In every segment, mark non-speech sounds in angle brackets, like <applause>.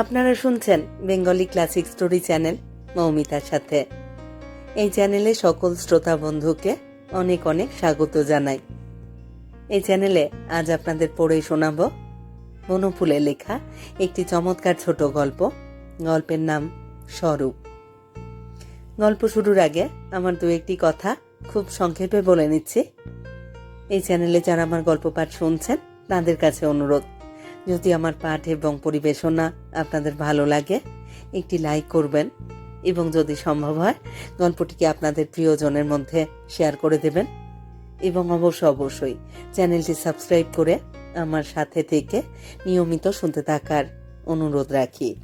আপনারা শুনছেন Bengali classic story channel মৌমিতার সাথে। এই চ্যানেলে সকল শ্রোতা বন্ধুকে অনেক অনেক স্বাগত জানাই। এই চ্যানেলে আজ আপনাদের পড়ে শোনাব বনফুলে লেখা একটি চমৎকার ছোট গল্প। গল্পের নাম স্বরূপ। গল্প শুরুর আগে আমার দু একটি কথা খুব সংক্ষেপে বলে নিচ্ছি। এই চ্যানেলে যারা আমার গল্প পাঠ শুনছেন তাদের কাছে অনুরোধ। যদি আমার পাঠ এবং পরিবেশনা আপনাদের ভালো লাগে, একটি লাইক করবেন এবং যদি সম্ভব হয়, গল্পটিকে আপনাদের প্রিয়জনের মধ্যে শেয়ার করে দেবেন। এবং অবশ্য অবশ্যই চ্যানেলটি সাবস্ক্রাইব করে আমার সাথে থেকে নিয়মিত শুনতে থাকার অনুরোধ রাখি।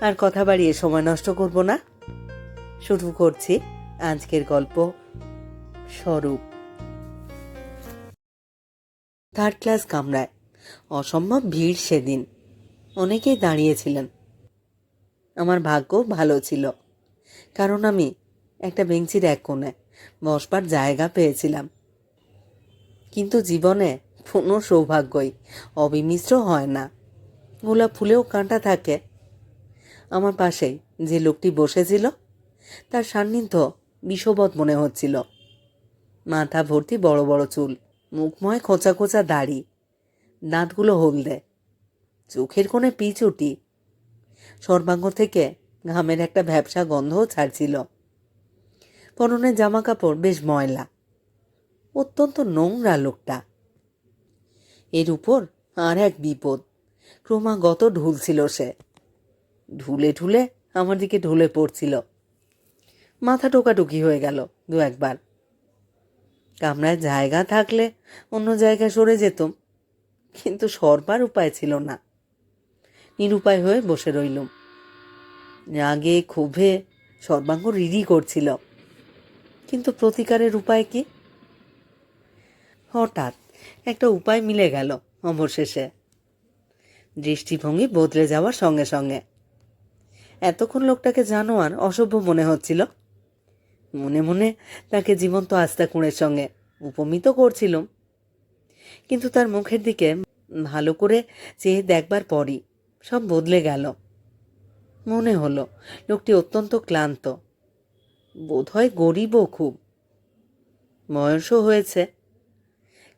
আর কথা বাড়িয়ে সময় নষ্ট করব না। শুরু করছি আজকের গল্প স্বরূপ। থার্ড ক্লাস কামরায় অসম্ভব ভিড় সেদিন। অনেকেই দাঁড়িয়েছিলেন। আমার ভাগ্য ভালো ছিল। কারণ আমি একটা বেঞ্চির এক কোণে বসবার জায়গা পেয়েছিলাম। কিন্তু জীবনে কোনো সৌভাগ্যই অবিমিশ্র হয় না। গোলাপ ফুলেও কাঁটা থাকে। আমার পাশেই যে লোকটি বসেছিল, তার সান্নিধ্য বিষবৎ মনে হচ্ছিল। মাথা ভর্তি বড় বড় চুল, মুখময় খোঁচা খোঁচা দাড়ি দাঁতগুলো হলদে। চোখের কোণে পিচুটি। সর্বাঙ্গ থেকে ঘামের একটা ভ্যাবসা গন্ধও ছাড়ছিল। পরনের জামা কাপড় বেশ ময়লা। অত্যন্ত নোংরা লোকটা। এর উপর আর এক বিপদ। ক্রমাগত ঢুলছিল সে। ঢুলে ঢুলে আমার দিকে ঢুলে পড়ছিল। মাথা টোকাটুকি হয়ে গেল দু একবার। কামরায় জায়গা থাকলে অন্য জায়গায় সরে যেতাম। কিন্তু সরবার উপায় ছিল না। নিরুপায় হয়ে বসে রইলুম। রাগে, ক্ষোভে সর্বাঙ্গ রিরি করছিল। কিন্তু প্রতিকারের উপায় কি? হঠাৎ একটা উপায় মিলে গেল অবশেষে দৃষ্টিভঙ্গি বদলে যাওয়ার সঙ্গে সঙ্গে। এতক্ষণ লোকটাকে জানোয়ার অসভ্য মনে হচ্ছিল। মনে মনে তাকে জীবন্ত আস্তা কুঁড়ের সঙ্গে উপমিত করছিলাম। কিন্তু তার মুখের দিকে ভালো করে চেয়ে দেখবার পরই সব বদলে গেল। মনে হলো, লোকটি অত্যন্ত ক্লান্ত। বোধহয় গরিবও খুব। বয়সও হয়েছে।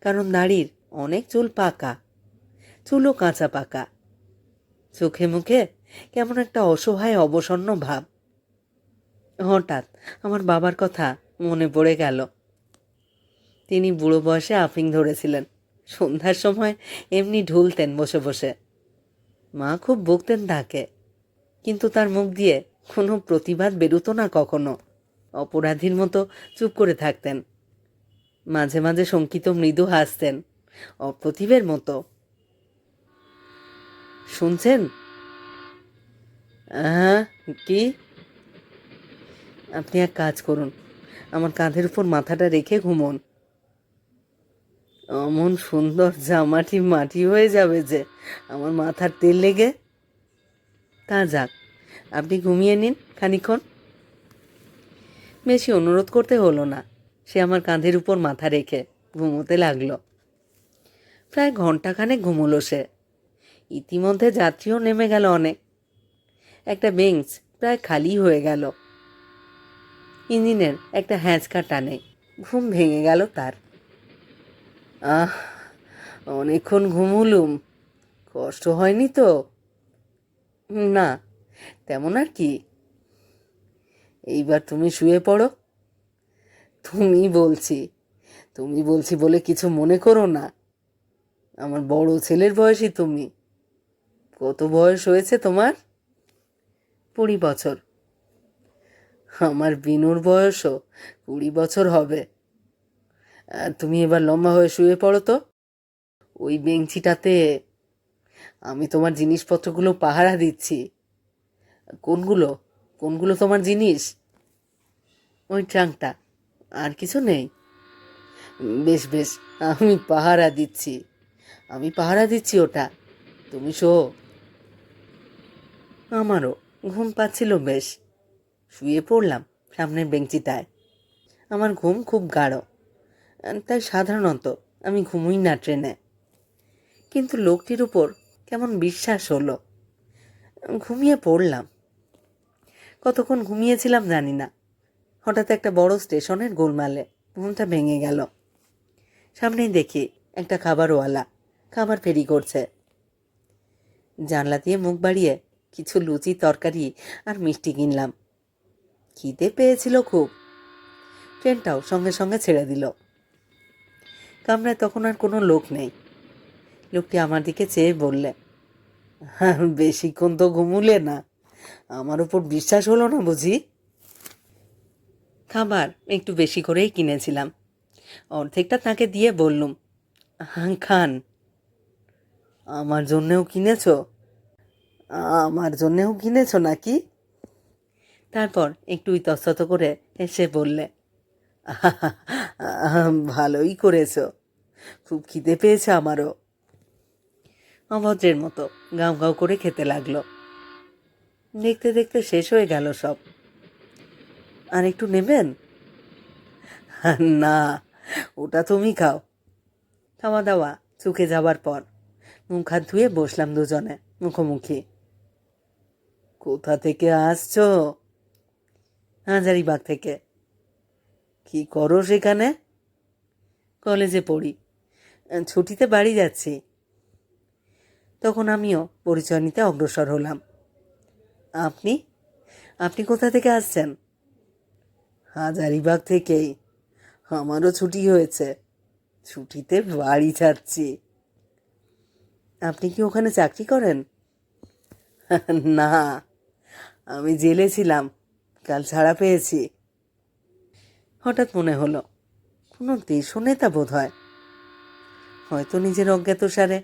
কারণ দাড়ির অনেক চুল পাকা, চুলও কাঁচা পাকা। চোখে মুখে কেমন একটা অসহায় অবসন্ন ভাব। হঠাৎ আমার বাবার কথা মনে পড়ে গেল। তিনি বুড়ো বয়সে আফিং ধরেছিলেন। সন্ধ্যার সময় এমনি ঢুলতেন বসে বসে। মা খুব বকতেন তাকে, কিন্তু তার মুখ দিয়ে কোনো প্রতিবাদ বেরোতো না কখনো। অপরাধীর মতো চুপ করে থাকতেন। মাঝে মাঝে শঙ্কিত মৃদু হাসতেন, অপ্রতিভের মতো। শুনছেন? হ্যাঁ কি? আপনি এক কাজ করুন, আমার কাঁধের উপর মাথাটা রেখে ঘুমোন। অমন সুন্দর জামাটি মাটি হয়ে যাবে যে আমার মাথার তেল লেগে। তা যাক, আপনি ঘুমিয়ে নিন খানিক্ষণ বেশি অনুরোধ করতে হলো না, সে আমার কাঁধের উপর মাথা রেখে ঘুমোতে লাগল। প্রায় ঘন্টাখানেক ঘুমোলো সে। ইতিমধ্যে যাত্রীও নেমে গেল অনেক। একটা বেঞ্চ প্রায় খালি হয়ে গেল। ইঞ্জিনের একটা হ্যাঁচকা টানে, ঘুম ভেঙে গেল তার। আহ, অনেকক্ষণ ঘুমুলুম। কষ্ট হয়নি তো? না, তেমন আর কি। এইবার তুমি শুয়ে পড়ো। তুমি বলছি তুমি বলছি বলে কিছু মনে করো না। আমার বড় ছেলের বয়সই তুমি। কত বয়স হয়েছে তোমার? কুড়ি বছর। আমার বিনুর বয়সও কুড়ি বছর হবে। তুমি এবার লম্বা হয়ে শুয়ে পড়ো তো। ওই বেঞ্চিটাতে আমি তোমার জিনিসপত্রগুলো পাহারা দিচ্ছি। কোনগুলো? কোনগুলো তোমার জিনিস? ওই ট্রাঙ্কটা। আর কিছু নেই। বেশ বেশ, আমি পাহারা দিচ্ছি। আমি পাহারা দিচ্ছি ওটা। তুমি শো। আমারও ঘুম পাচ্ছিল বেশ। শুয়ে পড়লাম সামনের বেঞ্চিটায়। আমার ঘুম খুব গাঢ়। তাই সাধারণত আমি ঘুমোই না ট্রেনে। কিন্তু লোকটির উপর কেমন বিশ্বাস হলো। ঘুমিয়ে পড়লাম। কতক্ষণ ঘুমিয়েছিলাম জানি না। হঠাৎ একটা বড় স্টেশনের গোলমালে ঘুমটা ভেঙে গেল। সামনেই দেখি একটা খাবারওয়ালা খাবার ফেরি করছে। জানলা দিয়ে মুখ বাড়িয়ে কিছু লুচি, তরকারি আর মিষ্টি কিনলাম। খিদে পেয়েছিল খুব। ট্রেনটাও সঙ্গে সঙ্গে ছেড়ে দিল। কামরায় তখন আর কোনো লোক নেই। লোকটি আমার দিকে চেয়ে বললে হ্যাঁ বেশিক্ষণ তো ঘুমুলে না। আমার উপর বিশ্বাস হলো না বুঝি? খাবার একটু বেশি করেই কিনেছিলাম। অর্ধেকটা তাকে দিয়ে বললুম হ্যাঁ খান। আমার জন্যেও কিনেছ? আমার জন্যেও কিনেছ নাকি? তারপর একটু ইতস্তত করে এসে বললে ভালোই করেছ। খুব খিদে পেয়েছে আমারও। অভদ্রের মতো গাঁও গাঁও করে খেতে লাগল। দেখতে দেখতে শেষ হয়ে গেল সব। আর একটু নেবেন? না, ওটা তুমি খাও। খাওয়া দাওয়া, চুকে যাবার পর। মুখ হাত ধুয়ে বসলাম দুজনে, মুখোমুখি। কোথা থেকে আসছো? হাজারিবাগ থেকে। কি করো সেখানে? কলেজে পড়ি। ছুটিতে বাড়ি যাচ্ছি। তখন আমিও পরিচয় নিতে অগ্রসর হলাম। আপনি? আপনি কোথা থেকে আসছেন? হাজারিবাগ থেকেই। আমারও ছুটি হয়েছে। ছুটিতে বাড়ি যাচ্ছি। আপনি কি ওখানে চাকরি করেন? <laughs> না। আমি জেলে ছিলাম। কাল ছাড়া পেয়েছি। হঠাৎ মনে হলো, কোনো দেশও নেতা বোধ হয় হয়তো নিজের অজ্ঞাতসারে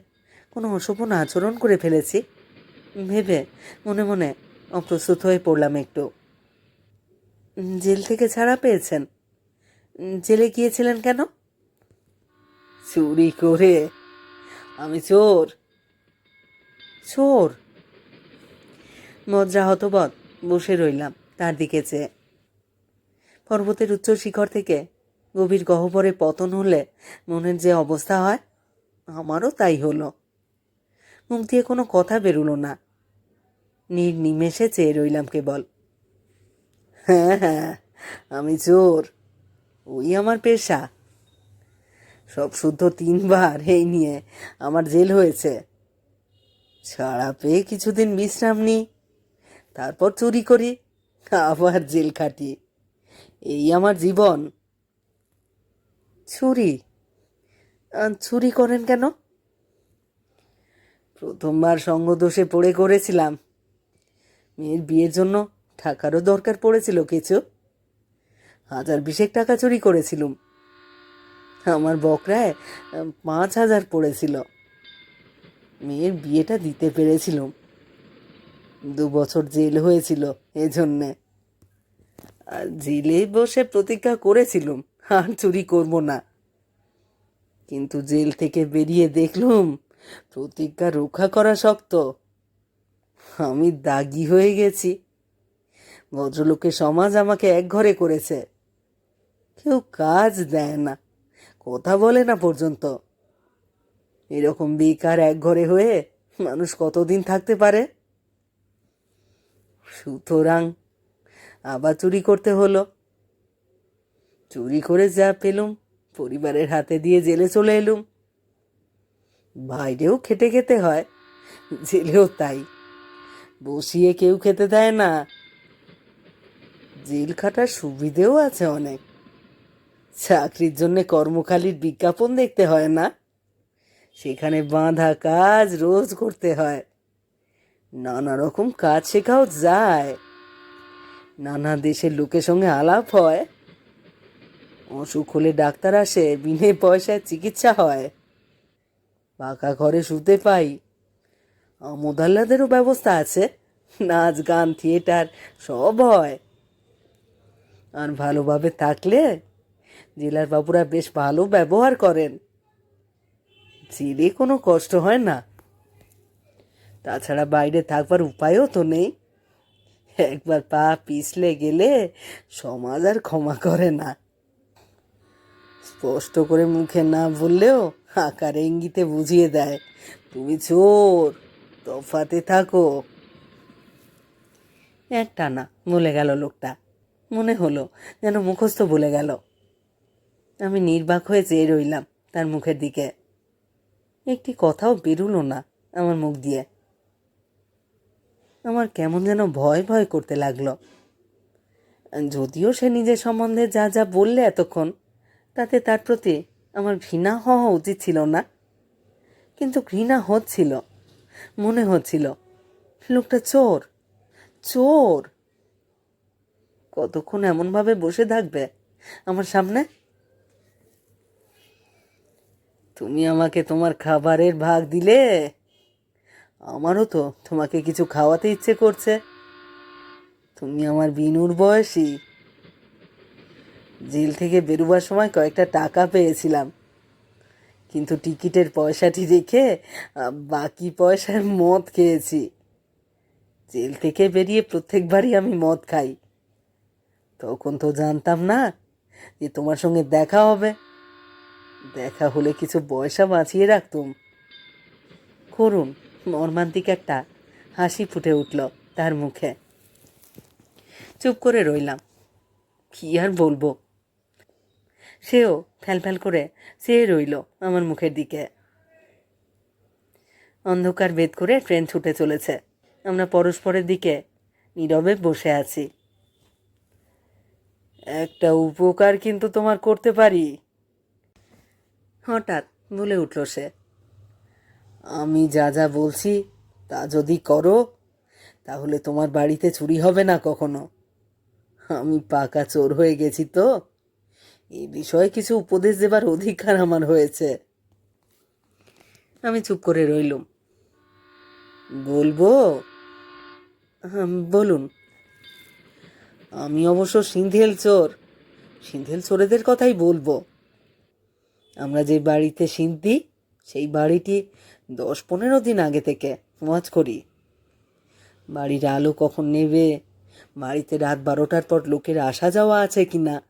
কোনো অশোভন আচরণ করে ফেলেছি। ভেবে মনে মনে অপ্রস্তুত হয়ে পড়লাম একটু। জেল থেকে ছাড়া পেয়েছেন? জেলে গিয়েছিলেন কেন? চুরি করে? আমি চোর? চোর? মজ্জা হতবদ বসে রইলাম তার দিকে চেয়ে। পর্বতের উচ্চ শিখর থেকে গভীর গহ্বরে পতন হলে মনের যে অবস্থা হয়, আমারও তাই হলো। মুখ দিয়ে কোনো কথা বেরুলো না। নির নিমেষে চেয়ে রইলাম কেবল। হ্যাঁ হ্যাঁ আমি চোর, ওই আমার পেশা। সব শুদ্ধ তিনবার, এই নিয়ে আমার জেল হয়েছে। ছাড়া পেয়ে কিছুদিন বিশ্রাম নিই, তারপর চুরি করি, আবার জেল খাটি। এই আমার জীবন। ছুরি চুরি করেন কেন? প্রথমবার সঙ্গদোষে পড়ে করেছিলাম। মেয়ের বিয়ের জন্য টাকারও দরকার পড়েছিল কিছু। হাজার বিশেক টাকা চুরি করেছিলুম। আমার বকরায় পাঁচ হাজার পড়েছিল। মেয়ের বিয়েটা দিতে পেরেছিলুম। দু বছর জেল হয়েছিল এজন্যে। জেলে বসে প্রতিজ্ঞা করেছিলুম, আর চুরি করব না। কিন্তু জেল থেকে বেরিয়ে দেখলুম, প্রতিজ্ঞা রক্ষা করা শক্ত। আমি দাগি হয়ে গেছি। ভদ্রলোকের সমাজ আমাকে এক ঘরে করেছে। কেউ কাজ দেয় না, কথা বলে না পর্যন্ত। এরকম বেকার এক ঘরে হয়ে মানুষ কতদিন থাকতে পারে? সুতরাং আবার চুরি করতে হলো। চুরি করে যা পেলুম, পরিবারের হাতে দিয়ে জেলে চলে এলুম। বাইরেও খেটে খেতে হয়, জেলেও তাই। বসিয়ে কেউ খেতে দেয় না। জেল খাটার সুবিধেও আছে অনেক। চাকরির জন্য কর্মখালির বিজ্ঞাপন দেখতে হয় না। সেখানে বাঁধা কাজ রোজ করতে হয়। নানা রকম কাজ শেখাও যায়। নানা দেশের লোকের সঙ্গে আলাপ হয়। অসুখ হলে ডাক্তার আসে, বিনে পয়সায় চিকিৎসা হয়। পাকা ঘরে শুতে পাই। মোদাল্লাদেরও ব্যবস্থা আছে। নাচ, গান, থিয়েটার, সব হয়। আর ভালোভাবে থাকলে জেলার বাবুরা বেশ ভালো ব্যবহার করেন। জেলে কোনো কষ্ট হয় না। তাছাড়া বাইরে থাকবার উপায়ও তো নেই। একবার পা পিছলে গেলে সমাজ আর ক্ষমা করে না। স্পষ্ট করে মুখে না বললেও আকার ইঙ্গিতে বুঝিয়ে দেয়, তুমি চোর, তফাতে থাকো। এক টানা বলে গেল লোকটা। মনে হলো যেন মুখস্থ বলে গেল। আমি নির্বাক হয়ে চেয়ে রইলাম তার মুখের দিকে। একটি কথাও বেরুলো না আমার মুখ দিয়ে। আমার কেমন যেন ভয় ভয় করতে লাগল। যদিও সে নিজের সম্বন্ধে যা যা বললে এতক্ষণ, তাতে তার প্রতি আমার ঘৃণা হওয়া উচিত ছিল না। কিন্তু ঘৃণা হচ্ছিল, মনে হচ্ছিল, লোকটা চোর চোর। কতক্ষণ এমনভাবে বসে থাকবে আমার সামনে? তুমি আমাকে তোমার খাবারের ভাগ দিলে? আমারও তো তোমাকে কিছু খাওয়াতে ইচ্ছে করছে। তুমি আমার বিনুর বয়সী। জেল থেকে বেরোবার সময় কয়েকটা টাকা পেয়েছিলাম। কিন্তু টিকিটের পয়সাটি রেখে বাকি পয়সার মদ খেয়েছি। জেল থেকে বেরিয়ে প্রত্যেকবারই আমি মদ খাই। তখন তো জানতাম না যে তোমার সঙ্গে দেখা হবে। দেখা হলে কিছু পয়সা বাঁচিয়ে রাখতুম। করুন। মর্মান্তিক একটা হাসি ফুটে উঠল তার মুখে। চুপ করে রইলাম। কি আর বলব? সেও ফ্যাল করে চেয়ে রইল আমার মুখের দিকে। অন্ধকার ভেদ করে ট্রেন ছুটে চলেছে। আমরা পরস্পরের দিকে নীরবে বসে আছি। একটা উপকার কিন্তু তোমার করতে পারি। হঠাৎ বলে উঠল সে। আমি যা যা বলছি, তা যদি করো, তাহলে তোমার বাড়িতে চুরি হবে না কখনো। আমি পাকা চোর হয়ে গেছি তো। এই বিষয়ে কিছু উপদেশ দেবার অধিকার আমার হয়েছে। আমি চুপ করে রইলুম। বলব? বলুন। আমি অবশ্য সিন্ধেল চোর। সিন্ধেল চোরেদের কথাই বলব। আমরা যে বাড়িতে সিদ্ধি সেই বাড়িটি দশ পনেরো দিন আগে থেকে ওয়াচ করি। বাড়ির আলো কখন নেবে? বাড়িতে রাত বারোটার পর লোকের আসা যাওয়া আছে কি না?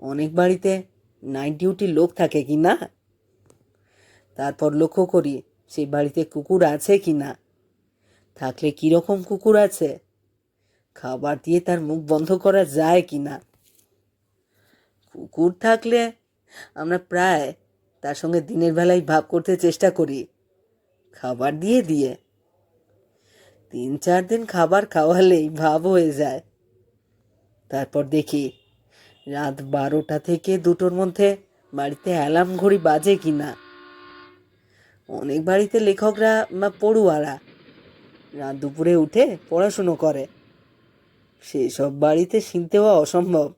অনেক বাড়িতে নাইট ডিউটির লোক থাকে কি না? তারপর লক্ষ্য করি সেই বাড়িতে কুকুর আছে কি না? থাকলে কীরকম কুকুর আছে? খাবার দিয়ে তার মুখ বন্ধ করা যায় কি না? কুকুর থাকলে আমরা প্রায় তার সঙ্গে দিনের বেলায় ভাব করতে চেষ্টা করি। খাবার দিয়ে দিয়ে। তিন চার দিন খাবার খাওয়ালেই ভাব হয়ে যায়। তারপর দেখি রাত বারোটা থেকে দুটোর মধ্যে বাড়িতে অ্যালার্ম ঘড়ি বাজে কি না অনেক বাড়িতে লেখকরা বা পড়ুয়ারা রাত দুপুরে উঠে পড়াশুনো করে। সেসব বাড়িতে শিনতে হওয়া অসম্ভব।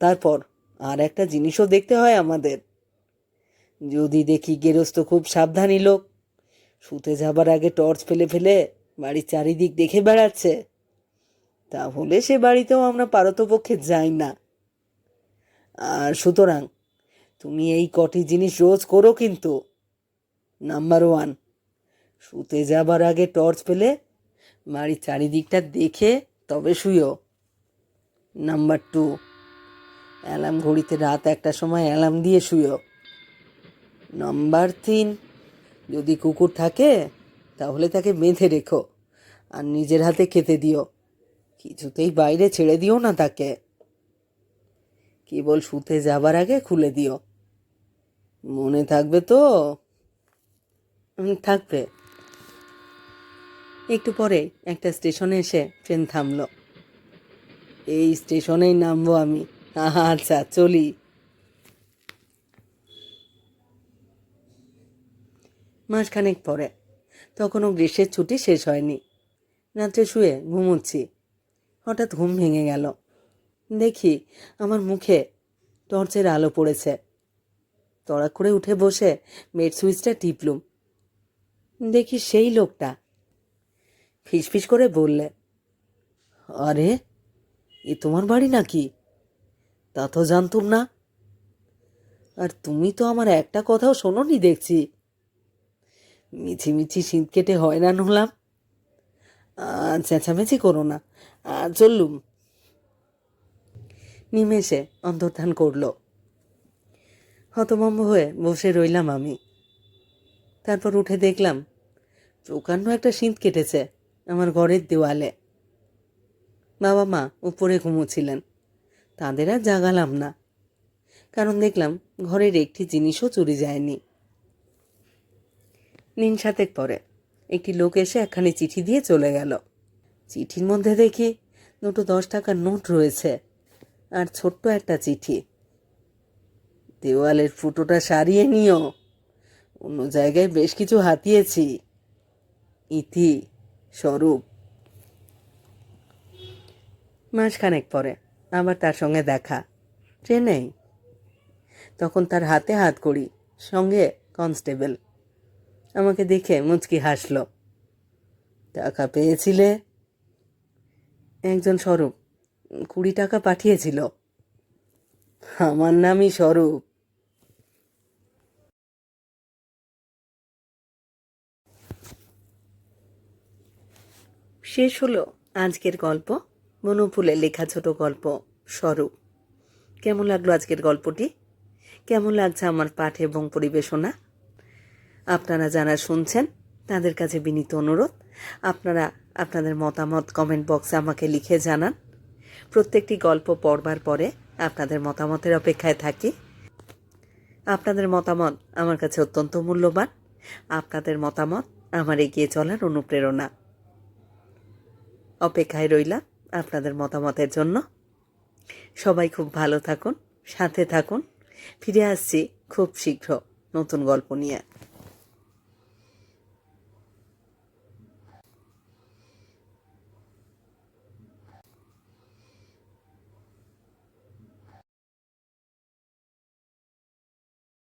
তারপর আর একটা জিনিসও দেখতে হয় আমাদের। যদি দেখি গেরস্ত খুব সাবধানী লোক, শুতে যাবার আগে টর্চ ফেলে ফেলে বাড়ির চারিদিক দেখে বেড়াচ্ছে, তাহলে সে বাড়িতেও আমরা পারতপক্ষে যাই না। আর সুতরাং তুমি এই কটি জিনিস রোজ করো কিন্তু। নাম্বার ওয়ান, শুতে যাবার আগে টর্চ পেলে বাড়ির চারিদিকটা দেখে তবে শুইও নাম্বার টু অ্যালার্ম ঘড়িতে রাত একটার সময় অ্যালার্ম দিয়ে শুইও নাম্বার তিন, যদি কুকুর থাকে, তাহলে তাকে বেঁধে রেখো আর নিজের হাতে খেতে দিও। কিছুতেই বাইরে ছেড়ে দিও না তাকে। কেবল শুতে যাবার আগে খুলে দিও। মনে থাকবে তো? থাকবে। একটু পরে একটা স্টেশনে এসে ট্রেন থামলো। এই স্টেশনেই নামবো আমি। আচ্ছা চলি। মাসখানেক পরে, তখনও গ্রীষ্মের ছুটি শেষ হয়নি। রাত্রে শুয়ে ঘুমোচ্ছি। হঠাৎ ঘুম ভেঙে গেল। দেখি আমার মুখে টর্চের আলো পড়েছে। তড়া করে উঠে বসে বেড সুইচটা টিপলুম। দেখি সেই লোকটা। ফিসফিস করে বললে, আরে, এ তোমার বাড়ি নাকি? তা তো জানতুম না। আর তুমি তো আমার একটা কথাও শোনোনি দেখছি। মিছি মিছি শীত কেটে হয়রান হলাম চেঁচামেচি করো না। আর চললুম। নিমেষে অন্তর্ধান করল। হতভম্ব হয়ে বসে রইলাম আমি। তারপর উঠে দেখলাম প্রকাণ্ড একটা শীত কেটেছে আমার ঘরের দেওয়ালে। বাবা মা উপরে ঘুমোছিলেন তাদের আর জাগালাম না। কারণ দেখলাম ঘরের একটি জিনিসও চুরি যায়নি। দিন সাতেক পরে। একটি লোক এসে একখানি চিঠি দিয়ে চলে গেল। চিঠির মধ্যে দেখি দুটো দশ টাকার নোট রয়েছে আর ছোট্ট একটা চিঠি। দেওয়ালের ফুটোটা সারিয়ে নিও। অন্য জায়গায় বেশ কিছু হাতিয়েছি। ইতি, স্বরূপ। মাসখানেক পরে। আবার তার সঙ্গে দেখা। ট্রেনেই তখন তার হাতে হাত করি, সঙ্গে কনস্টেবল। আমাকে দেখে মুচকি হাসল। টাকা পেয়েছিলে? একজন স্বরূপ, কুড়ি টাকা পাঠিয়েছিল। আমার নামই স্বরূপ। শেষ হলো আজকের গল্প। বনফুলের লেখা ছোট গল্প, স্বরূপ। কেমন লাগল আজকের গল্পটি? কেমন লাগছে আমার পাঠ এবং পরিবেশনা? আপনারা যারা শুনছেন, তাদের কাছে বিনীত অনুরোধ, আপনারা আপনাদের মতামত কমেন্ট বক্সে আমাকে লিখে জানান। প্রত্যেকটি গল্প পড়বার পরে আপনাদের মতামতের অপেক্ষায় থাকি। আপনাদের মতামত আমার কাছে অত্যন্ত মূল্যবান। আপনাদের মতামত আমার এগিয়ে চলার অনুপ্রেরণা। অপেক্ষায় রইলাম। আপনাদের মতামতের জন্য। সবাই খুব ভালো থাকুন, সাথে থাকুন। ফিরে আসছি খুব শীঘ্র নতুন গল্প নিয়ে।